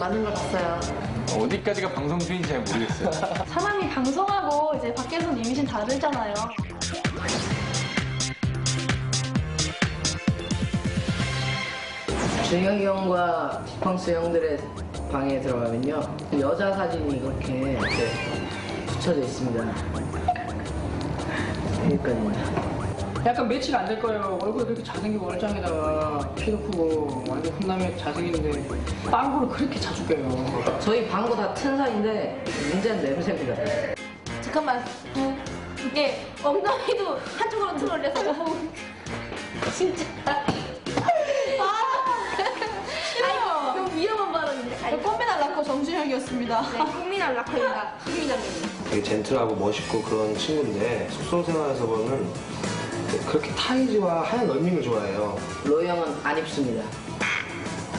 많은 걸 봤어요. 어디까지가 방송 중인지 잘 모르겠어요. 사람이 방송하고 이제 밖에서는 이미지는 다르잖아요. 준영이 형과 지팡스 형들의 방에 들어가면요 여자 사진이 이렇게 붙여져 있습니다. 여기까지입니다. 약간 매치가 안될 거예요. 얼굴 그렇게 잘생기고 얼짱에다가 키도 크고 완전 훈남에 잘생겼는데 빵구를 그렇게 자주 껴요. 저희 방구 다튼 사이인데 문제는 냄새입니다. 잠깐만. 어, 이게 엉덩이도 한쪽으로 틀어올려서 어, 진짜. 아, 너무 위험한 발언인데. 꽃미남 라커 정준혁이었습니다. 네, 꽃미남 라커입니다. 꽃미남입니다. 되게 젠틀하고 멋있고 그런 친구인데 숙소 생활에서 보면 그렇게 타이즈와 하얀 런닝을 좋아해요. 로이 형은 안 입습니다.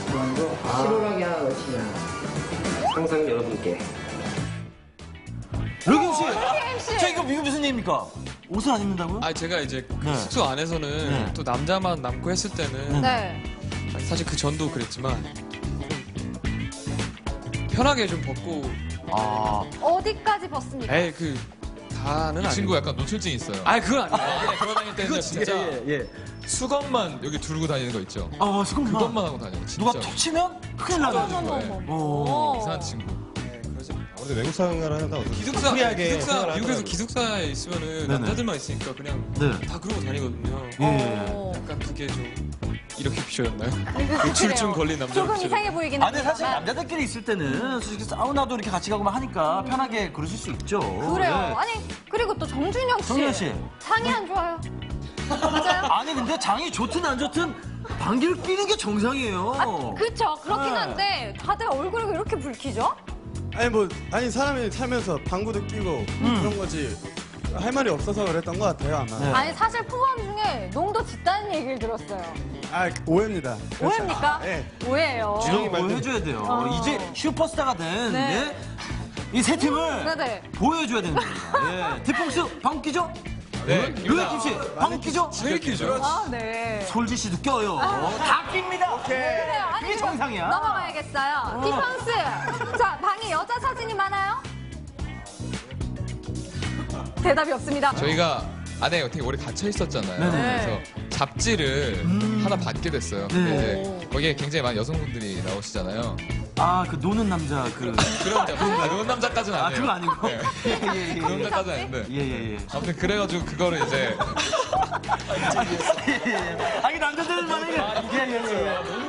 그만도 실오라기 하나 넣습니다. 항상 여러분께 로경 씨, 저 이거 이거 무슨 얘기입니까? 옷을 안 입는다고요? 아 제가 이제 그 네. 숙소 안에서는 네. 또 남자만 남고 했을 때는 네. 사실 그 전도 그랬지만 좀 편하게 좀 벗고 아, 어디까지 벗습니까? 에이 그 다는 아니고 친구 약간 노출증 있어요. 아 그건 아니에요 그냥 걸어다닐 때는 진짜 예, 예. 수건만 여기 두르고 다니는 거 있죠. 아, 지금 그것만 하고 다녀요. 진짜. 누가 툭 치면 큰일 나가지고. 거예요. 오. 이상한 친구. 아무래도 외국 생활을 하다 보니까 기숙사 프리하게 기숙사 미국에서. 기숙사에 있으면은 네네. 남자들만 있으니까 그냥 네. 다 그러고 다니거든요 예. 어. 약간 그게 좀 이렇게 비춰졌나요? 그래요. 노출증 걸린 남자 조금 이상해 보이긴 아, 근데 사실 합니다만. 남자들끼리 있을 때는 솔직히 사우나도 이렇게 같이 가고 막 하니까 편하게 그러실 수 있죠. 그래요. 네. 아니 그리고 또 정준영 씨. 정준영 씨. 장이 안 좋아요. 맞아요? 아니 근데 장이 좋든 안 좋든 방귀를 끼는 게 정상이에요. 아, 그쵸. 그렇긴 네. 한데 다들 얼굴이 왜 이렇게 붉히죠? 아니 뭐 아니 사람이 살면서 방구도 끼고 그런 거지 할 말이 없어서 그랬던 것 같아요 아마. 네. 아니 사실 포함 중에 농도 짙다는 얘기를 들었어요. 아 오해입니다. 오해입니까? 아, 예. 오해예요. 주영이 뭐 말대로. 해줘야 돼요. 어. 이제 슈퍼스타가 된 네. 이 세 팀을 네네. 보여줘야 됩니다. 예. 디펑스 방귀 끼죠? 네. 유해김 씨 방귀 끼죠? 세기죠 아 네. 솔지 씨도 껴요. 다 낍니다. 아니, 이게 정상이야. 넘어가야겠어요. 디펑스. 자 방에 여자 사진이 많아요? 대답이 없습니다. 저희가 안에 어떻게 오래 갇혀 있었잖아요. 네네. 그래서 잡지를 하나 받게 됐어요. 네. 근데 이제 거기에 굉장히 많은 여성분들이 나오시잖아요. 아 그 노는 남자 그. 그런 남자, 아, 그런 남자까지는 아 아니에요. 그거 아니고. 네. 예예예. 그런 남자까지는 아닌데. 예 예 예. 아무튼 그래가지고 그거를 이제 아 이게 남자들만 이게. 예예 예.